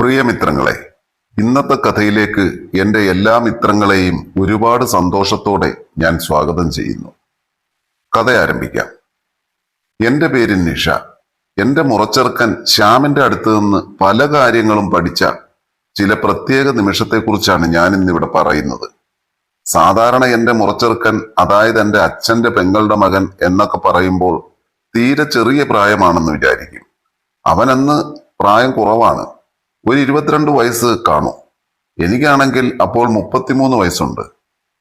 പ്രിയമിത്രങ്ങളെ ഇന്നത്തെ കഥയിലേക്ക് എന്റെ എല്ലാ മിത്രങ്ങളെയും ഒരുപാട് സന്തോഷത്തോടെ ഞാൻ സ്വാഗതം ചെയ്യുന്നു. കഥ ആരംഭിക്കാം. എന്റെ പേര് നിഷ. എന്റെ മുറച്ചെറുക്കൻ ശ്യാമിന്റെ അടുത്ത് നിന്ന് പല കാര്യങ്ങളും പഠിച്ച ചില പ്രത്യേക നിമിഷത്തെക്കുറിച്ചാണ് ഞാൻ ഇന്നിവിടെ പറയുന്നത്. സാധാരണ എന്റെ മുറച്ചെറുക്കൻ അതായത് എന്റെ അച്ഛന്റെ പെങ്ങളുടെ മകൻ എന്നൊക്കെ പറയുമ്പോൾ തീരെ ചെറിയ പ്രായമാണെന്ന് വിചാരിക്കും. അവനന്ന് പ്രായം കുറവാണ്. ഒരു ഇരുപത്തിരണ്ട് വയസ്സ് കാണും. എനിക്കാണെങ്കിൽ അപ്പോൾ മുപ്പത്തിമൂന്ന് വയസ്സുണ്ട്.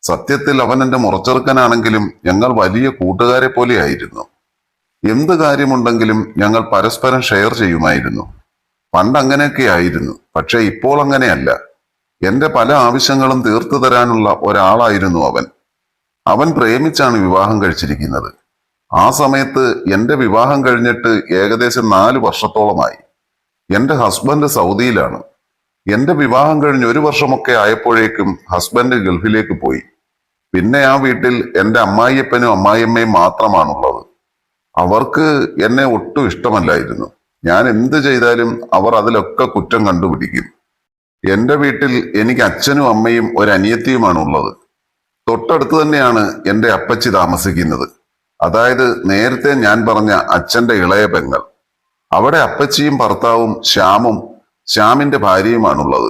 സത്യത്തിൽ അവൻ എന്റെ മുറച്ചെറുക്കനാണെങ്കിലും ഞങ്ങൾ വലിയ കൂട്ടുകാരെ പോലെയായിരുന്നു എന്ത് കാര്യമുണ്ടെങ്കിലും ഞങ്ങൾ പരസ്പരം ഷെയർ ചെയ്യുമായിരുന്നു. പണ്ട് അങ്ങനെയൊക്കെ ആയിരുന്നു. പക്ഷെ ഇപ്പോൾ അങ്ങനെയല്ല. എന്റെ പല ആവശ്യങ്ങളും തീർത്തു തരാനുള്ള ഒരാളായിരുന്നു അവൻ. അവൻ പ്രേമിച്ചാണ് വിവാഹം കഴിച്ചിരിക്കുന്നത്. ആ സമയത്ത് എന്റെ വിവാഹം കഴിഞ്ഞിട്ട് ഏകദേശം നാല് വർഷത്തോളമായി. എന്റെ ഹസ്ബൻഡ് സൗദിയിലാണ്. എന്റെ വിവാഹം കഴിഞ്ഞ് ഒരു വർഷമൊക്കെ ആയപ്പോഴേക്കും ഹസ്ബൻഡ് ഗൾഫിലേക്ക് പോയി. പിന്നെ ആ വീട്ടിൽ എന്റെ അമ്മായിയപ്പനും അമ്മായിയമ്മയും മാത്രമാണുള്ളത്. അവർക്ക് എന്നെ ഒട്ടും ഇഷ്ടമല്ലായിരുന്നു. ഞാൻ എന്ത് ചെയ്താലും അവർ അതിലൊക്കെ കുറ്റം കണ്ടുപിടിക്കും. എന്റെ വീട്ടിൽ എനിക്ക് അച്ഛനും അമ്മയും ഒരു ഉള്ളത് തൊട്ടടുത്ത് തന്നെയാണ് എന്റെ അപ്പച്ചി താമസിക്കുന്നത്. അതായത് നേരത്തെ ഞാൻ പറഞ്ഞ അച്ഛന്റെ ഇളയ പെങ്ങൾ. അവിടെ അപ്പച്ചിയും ഭർത്താവും ശ്യാമും ശ്യാമിന്റെ ഭാര്യയുമാണുള്ളത്.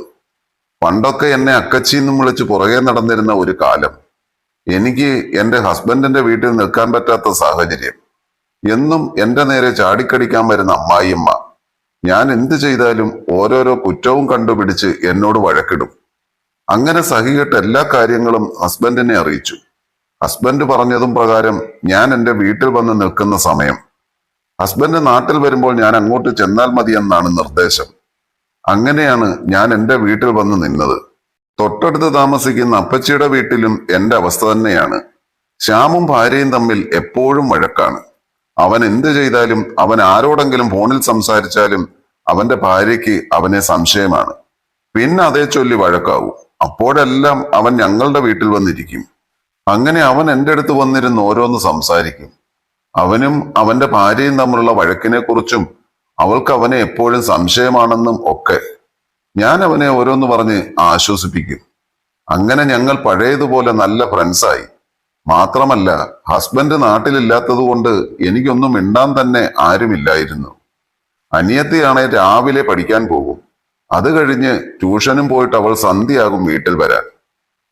പണ്ടൊക്കെ എന്നെ അക്കച്ചി എന്നും വിളിച്ച് പുറകെ നടന്നിരുന്ന ഒരു കാലം. എനിക്ക് എന്റെ ഹസ്ബൻഡിന്റെ വീട്ടിൽ നിൽക്കാൻ പറ്റാത്ത സാഹചര്യം. എന്നും എന്റെ നേരെ ചാടിക്കടിക്കാൻ വരുന്ന അമ്മായിയമ്മ. ഞാൻ എന്തു ചെയ്താലും ഓരോരോ കുറ്റവും കണ്ടുപിടിച്ച് എന്നോട് വഴക്കിടും. അങ്ങനെ സഹികെട്ട് എല്ലാ കാര്യങ്ങളും ഹസ്ബൻഡിനെ അറിയിച്ചു. ഹസ്ബൻഡ് പറഞ്ഞതും പ്രകാരം ഞാൻ എന്റെ വീട്ടിൽ വന്ന് നിൽക്കുന്ന സമയം ഹസ്ബൻഡ് നാട്ടിൽ വരുമ്പോൾ ഞാൻ അങ്ങോട്ട് ചെന്നാൽ മതി എന്നാണ് നിർദ്ദേശം. അങ്ങനെയാണ് ഞാൻ എന്റെ വീട്ടിൽ വന്ന് നിന്നത്. തൊട്ടടുത്ത് താമസിക്കുന്ന അപ്പച്ചിയുടെ വീട്ടിലും എന്റെ അവസ്ഥ തന്നെയാണ്. ശ്യാമും ഭാര്യയും തമ്മിൽ എപ്പോഴും വഴക്കാണ്. അവൻ എന്ത് ചെയ്താലും അവൻ ആരോടെങ്കിലും ഫോണിൽ സംസാരിച്ചാലും അവന്റെ ഭാര്യയ്ക്ക് അവനെ സംശയമാണ്. പിന്നെ അതേ ചൊല്ലി വഴക്കാവും. അപ്പോഴെല്ലാം അവൻ ഞങ്ങളുടെ വീട്ടിൽ വന്നിരിക്കും. അങ്ങനെ അവൻ എന്റെ അടുത്ത് വന്നിരുന്ന് ഓരോന്ന് സംസാരിക്കും. അവനും അവന്റെ ഭാര്യയും തമ്മിലുള്ള വഴക്കിനെ കുറിച്ചും അവൾക്ക് അവനെ എപ്പോഴും സംശയമാണെന്നും ഒക്കെ ഞാൻ അവനെ ഓരോന്ന് പറഞ്ഞ് ആശ്വസിപ്പിക്കും. അങ്ങനെ ഞങ്ങൾ പഴയതുപോലെ നല്ല ഫ്രണ്ട്സായി മാത്രമല്ല ഹസ്ബൻഡ് നാട്ടിലില്ലാത്തത് കൊണ്ട് എനിക്കൊന്നും മിണ്ടാൻ തന്നെ ആരുമില്ലായിരുന്നു. അനിയത്തിയാണെ രാവിലെ പഠിക്കാൻ പോകും. അത് കഴിഞ്ഞ് ട്യൂഷനും പോയിട്ട് അവൾ സന്ധ്യയാകും വീട്ടിൽ വരാൻ.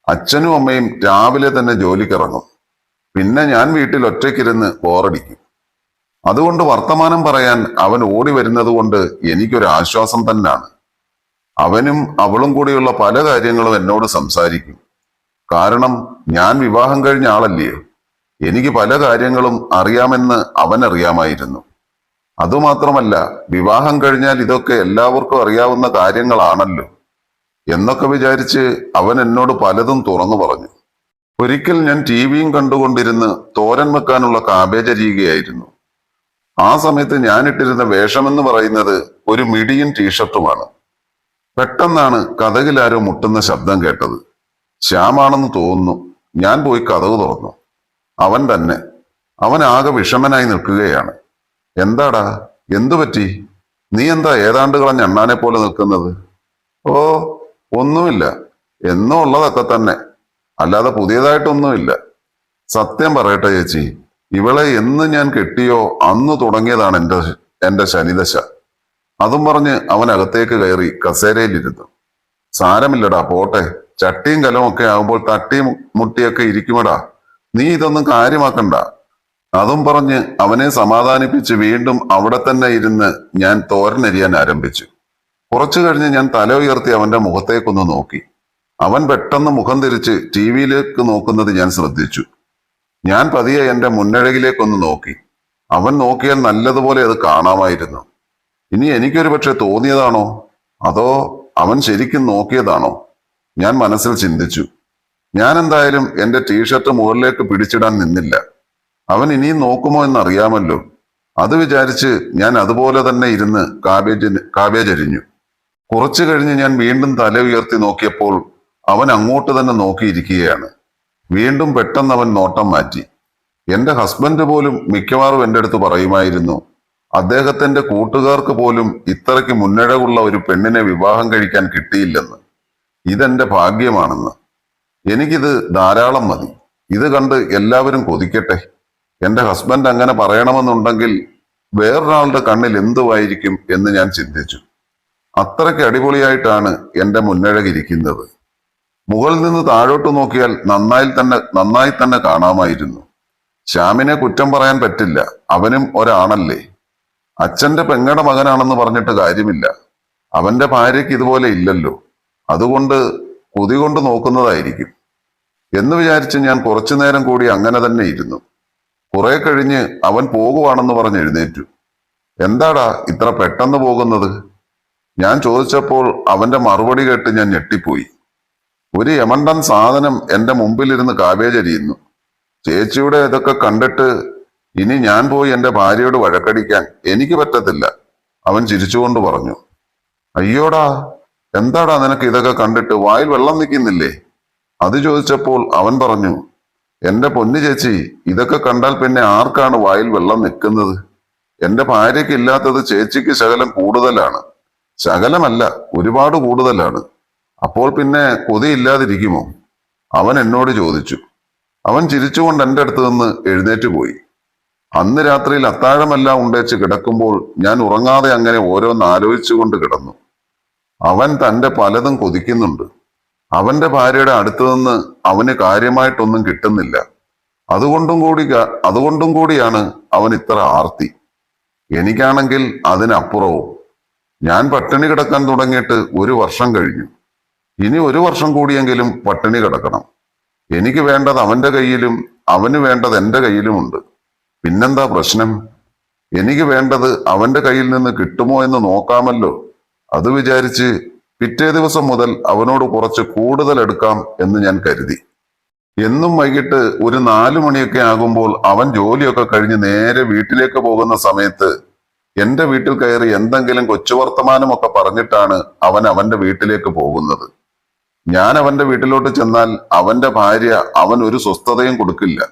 അച്ഛനും അമ്മയും രാവിലെ തന്നെ ജോലിക്കിറങ്ങും. പിന്നെ ഞാൻ വീട്ടിൽ ഒറ്റയ്ക്കിരുന്ന് ബോറടിക്കും. അതുകൊണ്ട് വർത്തമാനം പറയാൻ അവൻ ഓടി വരുന്നത് കൊണ്ട് എനിക്കൊരു ആശ്വാസം തന്നെയാണ് അവനും അവളും കൂടിയുള്ള പല കാര്യങ്ങളും എന്നോട് സംസാരിക്കും. കാരണം ഞാൻ വിവാഹം കഴിഞ്ഞ ആളല്ലേ? എനിക്ക് പല കാര്യങ്ങളും അറിയാമെന്ന് അവൻ അറിയാമായിരുന്നു. അതുമാത്രമല്ല വിവാഹം കഴിഞ്ഞാൽ ഇതൊക്കെ എല്ലാവർക്കും അറിയാവുന്ന കാര്യങ്ങളാണല്ലോ. എന്നൊക്കെ വിചാരിച്ച് അവൻ എന്നോട് പലതും തുറന്നു പറഞ്ഞു. ഒരിക്കൽ ഞാൻ ടി വിയും കണ്ടുകൊണ്ടിരുന്ന് തോരൻ വെക്കാനുള്ള കാബേജ് അരിയുകയായിരുന്നു. ആ സമയത്ത് ഞാനിട്ടിരുന്ന വേഷമെന്ന് പറയുന്നത് ഒരു മിടിയും ടീഷർട്ടുമാണ്. പെട്ടെന്നാണ് കഥകിലാരോ മുട്ടുന്ന ശബ്ദം കേട്ടത്. ശ്യാമാണെന്ന് തോന്നുന്നു. ഞാൻ പോയി കഥവ് തുറന്നു. അവൻ തന്നെ. അവൻ ആകെ വിഷമനായി നിൽക്കുകയാണ്. എന്താടാ? എന്തു പറ്റി? നീ എന്താ ഏതാണ്ട് കളഞ്ഞ അണ്ണാനെ പോലെ നിൽക്കുന്നത്? ഓ ഒന്നുമില്ല. എന്നും ഉള്ളതൊക്കെ തന്നെ. അല്ലാതെ പുതിയതായിട്ടൊന്നുമില്ല. സത്യം പറയട്ടെ ചേച്ചി ഇവളെ എന്ന് ഞാൻ കെട്ടിയോ അന്ന് തുടങ്ങിയതാണ് എന്റെ എന്റെ ശനിദശ. അതും പറഞ്ഞ് അവൻ അകത്തേക്ക് കയറി കസേരയിലിരുന്നു. സാരമില്ലടാ പോട്ടെ. ചട്ടിയും കലവും ഒക്കെ ആകുമ്പോൾ തട്ടിയും മുട്ടിയൊക്കെ ഇരിക്കുമടാ. നീ ഇതൊന്നും കാര്യമാക്കണ്ട. അതും പറഞ്ഞ് അവനെ സമാധാനിപ്പിച്ച് വീണ്ടും അവിടെ തന്നെ ഇരുന്ന് ഞാൻ തോരനരിയാൻ ആരംഭിച്ചു. കുറച്ചു കഴിഞ്ഞ് ഞാൻ തല ഉയർത്തി അവന്റെ മുഖത്തേക്കൊന്ന് നോക്കി. അവൻ പെട്ടെന്ന് മുഖം തിരിച്ച് ടി വിയിലേക്ക് നോക്കുന്നത് ഞാൻ ശ്രദ്ധിച്ചു. ഞാൻ പതിയെ എന്റെ മുന്നഴകിലേക്കൊന്ന് നോക്കി. അവൻ നോക്കിയാൽ നല്ലതുപോലെ അത് കാണാമായിരുന്നു. ഇനി എനിക്കൊരു പക്ഷെ തോന്നിയതാണോ? അതോ അവൻ ശരിക്കും നോക്കിയതാണോ? ഞാൻ മനസ്സിൽ ചിന്തിച്ചു. ഞാൻ എന്തായാലും എന്റെ ടീഷർട്ട് മുകളിലേക്ക് പിടിച്ചിടാൻ നിന്നില്ല. അവൻ ഇനിയും നോക്കുമോ എന്നറിയാമല്ലോ. അത് വിചാരിച്ച് ഞാൻ അതുപോലെ തന്നെ ഇരുന്ന് കാബേജിന് കാബേജ് അരിഞ്ഞു. കുറച്ചു കഴിഞ്ഞ് ഞാൻ വീണ്ടും തല ഉയർത്തി നോക്കിയപ്പോൾ അവൻ അങ്ങോട്ട് തന്നെ നോക്കിയിരിക്കുകയാണ്. വീണ്ടും പെട്ടെന്ന് അവൻ നോട്ടം മാറ്റി. എന്റെ ഹസ്ബൻഡ് പോലും മിക്കവാറും എന്റെ അടുത്ത് പറയുമായിരുന്നു അദ്ദേഹത്തിന്റെ കൂട്ടുകാർക്ക് പോലും ഇത്രയ്ക്ക് മുന്നഴകുള്ള ഒരു പെണ്ണിനെ വിവാഹം കഴിക്കാൻ കിട്ടിയില്ലെന്ന്. ഇതെന്റെ ഭാഗ്യമാണെന്ന്. എനിക്കിത് ധാരാളം മതി. ഇത് കണ്ട് എല്ലാവരും കൊതിക്കട്ടെ. എന്റെ ഹസ്ബൻഡ് അങ്ങനെ പറയണമെന്നുണ്ടെങ്കിൽ വേറൊരാളുടെ കണ്ണിൽ എന്തുവായിരിക്കും എന്ന് ഞാൻ ചിന്തിച്ചു. അത്രയ്ക്ക് അടിപൊളിയായിട്ടാണ് എന്റെ മുന്നഴകിരിക്കുന്നത്. മുകളിൽ നിന്ന് താഴോട്ട് നോക്കിയാൽ നന്നായി തന്നെ നന്നായി തന്നെ കാണാമായിരുന്നു. ശ്യാമിനെ കുറ്റം പറയാൻ പറ്റില്ല. അവനും ഒരാണല്ലേ. അച്ഛന്റെ പെങ്ങടെ മകനാണെന്ന് പറഞ്ഞിട്ട് കാര്യമില്ല. അവന്റെ ഭാര്യയ്ക്ക് ഇതുപോലെ ഇല്ലല്ലോ. അതുകൊണ്ട് കൊതി കൊണ്ട് നോക്കുന്നതായിരിക്കും. എന്ന് വിചാരിച്ച് ഞാൻ കുറച്ചു നേരം കൂടി അങ്ങനെ തന്നെ ഇരുന്നു. കുറെ കഴിഞ്ഞ് അവൻ പോകുവാണെന്ന് പറഞ്ഞ് എഴുന്നേറ്റു. എന്താടാ ഇത്ര പെട്ടെന്ന് പോകുന്നത്? ഞാൻ ചോദിച്ചപ്പോൾ അവന്റെ മറുപടി കേട്ട് ഞാൻ ഞെട്ടിപ്പോയി. ഒരു യമണ്ടൻ സാധനം എന്റെ മുമ്പിലിരുന്ന് കാബേജ് അരിയുന്നു. ചേച്ചിയുടെ ഇതൊക്കെ കണ്ടിട്ട് ഇനി ഞാൻ പോയി എന്റെ ഭാര്യയോട് വഴക്കടിക്കാൻ എനിക്ക് പറ്റത്തില്ല. അവൻ ചിരിച്ചുകൊണ്ട് പറഞ്ഞു. അയ്യോടാ എന്താടാ നിനക്ക് ഇതൊക്കെ കണ്ടിട്ട്? വായിൽ വെള്ളം നിൽക്കുന്നില്ലേ? അത് ചോദിച്ചപ്പോൾ അവൻ പറഞ്ഞു എന്റെ പൊന്നു ചേച്ചി ഇതൊക്കെ കണ്ടാൽ പിന്നെ ആർക്കാണ് വായിൽ വെള്ളം നിൽക്കുന്നത്? എന്റെ ഭാര്യയ്ക്ക് ഇല്ലാത്തത് ചേച്ചിക്ക് ശകലം കൂടുതലാണ്. ശകലമല്ല ഒരുപാട് കൂടുതലാണ്. അപ്പോൾ പിന്നെ കൊതിയില്ലാതിരിക്കുമോ? അവൻ എന്നോട് ചോദിച്ചു. അവൻ ചിരിച്ചുകൊണ്ട് എന്റെ അടുത്ത് നിന്ന് എഴുന്നേറ്റ് പോയി. അന്ന് രാത്രിയിൽ അത്താഴമെല്ലാം ഉണ്ടേച്ച് കിടക്കുമ്പോൾ ഞാൻ ഉറങ്ങാതെ അങ്ങനെ ഓരോന്ന് ആലോചിച്ചുകൊണ്ട് കിടന്നു. അവൻ തന്റെ പലതും കൊതിക്കുന്നുണ്ട്. അവന്റെ ഭാര്യയുടെ അടുത്തു നിന്ന് അവന് കാര്യമായിട്ടൊന്നും കിട്ടുന്നില്ല. അതുകൊണ്ടും കൂടി അതുകൊണ്ടും കൂടിയാണ് അവൻ ഇത്ര ആർത്തി. എനിക്കാണെങ്കിൽ അതിനപ്പുറവും. ഞാൻ പട്ടിണി കിടക്കാൻ തുടങ്ങിയിട്ട് ഒരു വർഷം കഴിഞ്ഞു. ഇനി ഒരു വർഷം കൂടിയെങ്കിലും പട്ടിണി കിടക്കണം. എനിക്ക് വേണ്ടത് അവന്റെ കയ്യിലും അവന് വേണ്ടത് എന്റെ കയ്യിലുമുണ്ട്. പിന്നെന്താ പ്രശ്നം? എനിക്ക് വേണ്ടത് അവന്റെ കയ്യിൽ നിന്ന് കിട്ടുമോ എന്ന് നോക്കാമല്ലോ. അത് വിചാരിച്ച് പിറ്റേ ദിവസം മുതൽ അവനോട് കുറച്ച് കൂടുതൽ എടുക്കാം എന്ന് ഞാൻ കരുതി. എന്നും വൈകിട്ട് ഒരു നാലു മണിയൊക്കെ ആകുമ്പോൾ അവൻ ജോലിയൊക്കെ കഴിഞ്ഞ് നേരെ വീട്ടിലേക്ക് പോകുന്ന സമയത്ത് എന്റെ വീട്ടിൽ കയറി എന്തെങ്കിലും കൊച്ചുവർത്തമാനമൊക്കെ പറഞ്ഞിട്ടാണ് അവൻ അവന്റെ വീട്ടിലേക്ക് പോകുന്നത്. ഞാൻ അവന്റെ വീട്ടിലോട്ട് ചെന്നാൽ അവന്റെ ഭാര്യ അവൻ ഒരു സ്വസ്ഥതയും കൊടുക്കില്ല.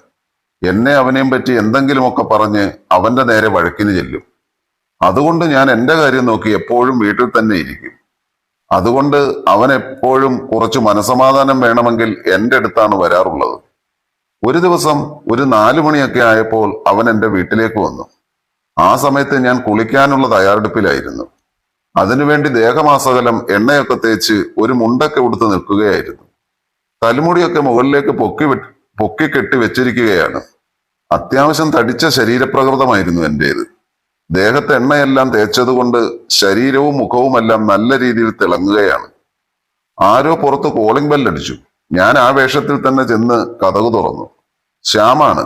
എന്നെ അവനെയും പറ്റി എന്തെങ്കിലുമൊക്കെ പറഞ്ഞ് അവന്റെ നേരെ വഴക്കിന് ചെല്ലും. അതുകൊണ്ട് ഞാൻ എന്റെ കാര്യം നോക്കി എപ്പോഴും വീട്ടിൽ തന്നെ ഇരിക്കും. അതുകൊണ്ട് അവൻ എപ്പോഴും കുറച്ച് മനസമാധാനം വേണമെങ്കിൽ എന്റെ അടുത്താണ് വരാറുള്ളത്. ഒരു ദിവസം ഒരു നാലു മണിയൊക്കെ ആയപ്പോൾ അവൻ എന്റെ വീട്ടിലേക്ക് വന്നു. ആ സമയത്ത് ഞാൻ കുളിക്കാനുള്ള തയ്യാറെടുപ്പിലായിരുന്നു. അതിനുവേണ്ടി ദേഹമാസകലം എണ്ണയൊക്കെ തേച്ച് ഒരു മുണ്ടൊക്കെ ഉടുത്ത് നിൽക്കുകയായിരുന്നു. തലമുടിയൊക്കെ മുകളിലേക്ക് പൊക്കി പൊക്കിക്കെട്ടി പൊക്കി കെട്ടി വെച്ചിരിക്കുകയാണ്. അത്യാവശ്യം തടിച്ച ശരീരപ്രകൃതമായിരുന്നു എന്റേത് ദേഹത്തെ എണ്ണയെല്ലാം തേച്ചതുകൊണ്ട് ശരീരവും മുഖവുമെല്ലാം നല്ല രീതിയിൽ തിളങ്ങുകയാണ്. ആരോ പുറത്ത് കോളിംഗ് ബെല്ലടിച്ചു ഞാൻ ആ വേഷത്തിൽ തന്നെ ചെന്ന് കഥകു തുറന്നു. ശ്യാമാണ്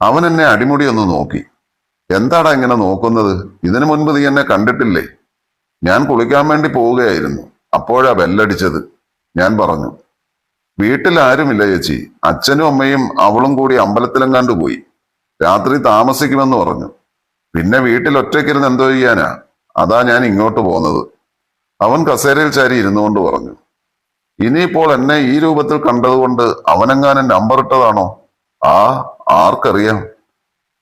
അവൻ എന്നെ അടിമുടി ഒന്ന് നോക്കി. എന്താടാ ഇങ്ങനെ നോക്കുന്നത്? ഇതിനു മുൻപ് നീ എന്നെ കണ്ടിട്ടില്ലേ? ഞാൻ കുളിക്കാൻ വേണ്ടി പോവുകയായിരുന്നു. അപ്പോഴാ ബെല്ലടിച്ചത്. ഞാൻ പറഞ്ഞു വീട്ടിൽ ആരുമില്ല ചേച്ചി. അച്ഛനും അമ്മയും അവളും കൂടി അമ്പലത്തിലും പോയി. രാത്രി താമസിക്കുമെന്ന് പറഞ്ഞു. പിന്നെ വീട്ടിൽ ഒറ്റയ്ക്കിരുന്ന് എന്തോ ചെയ്യാനാ? അതാ ഞാൻ ഇങ്ങോട്ട് പോന്നത്. അവൻ കസേരയിൽ ചാരി ഇരുന്നു കൊണ്ട് പറഞ്ഞു ഇനിയിപ്പോൾ എന്നെ ഈ രൂപത്തിൽ കണ്ടതുകൊണ്ട് അവനെങ്ങാനും നമ്പർ ഇട്ടതാണോ? ആ ആർക്കറിയാം.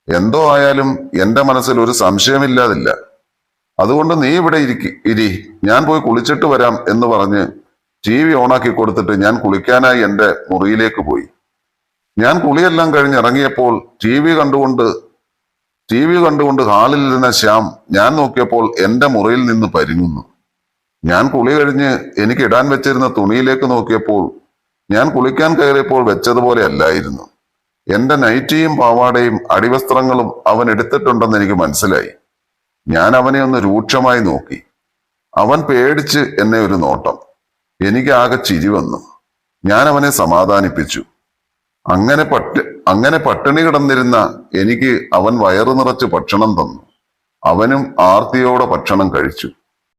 എന്തോ ആയാലും എന്റെ മനസ്സിൽ ഒരു സംശയമില്ലാതില്ല. അതുകൊണ്ട് നീ ഇവിടെ ഇരിക്കി ഇരി. ഞാൻ പോയി കുളിച്ചിട്ട് വരാം എന്ന് പറഞ്ഞ് ടി വി ഓണാക്കി കൊടുത്തിട്ട് ഞാൻ കുളിക്കാനായി എന്റെ മുറിയിലേക്ക് പോയി. ഞാൻ കുളിയെല്ലാം കഴിഞ്ഞ് ഇറങ്ങിയപ്പോൾ ടി വി കണ്ടുകൊണ്ട് ടി വി കണ്ടുകൊണ്ട് ഹാളിൽ ഇരുന്ന ശ്യാം ഞാൻ നോക്കിയപ്പോൾ എന്റെ മുറിയിൽ നിന്ന് പരിങ്ങുന്നു. ഞാൻ കുളി കഴിഞ്ഞ് എനിക്ക് ഇടാൻ വെച്ചിരുന്ന തുണിയിലേക്ക് നോക്കിയപ്പോൾ ഞാൻ കുളിക്കാൻ കയറിയപ്പോൾ വെച്ചതുപോലെ അല്ലായിരുന്നു. എന്റെ നൈറ്റിയും പാവാടയും അടിവസ്ത്രങ്ങളും അവൻ എടുത്തിട്ടുണ്ടെന്ന് എനിക്ക് മനസ്സിലായി. ഞാൻ അവനെ ഒന്ന് രൂക്ഷമായി നോക്കി. അവൻ പേടിച്ച് എന്നെ ഒരു നോട്ടം. എനിക്ക് ആകെ ചിരി വന്നു. ഞാൻ അവനെ സമാധാനിപ്പിച്ചു. അങ്ങനെ പട്ട് അങ്ങനെ പട്ടിണി കിടന്നിരുന്ന എനിക്ക് അവൻ വയറു നിറച്ച് ഭക്ഷണം തന്നു. അവനും ആർത്തിയോടെ ഭക്ഷണം കഴിച്ചു.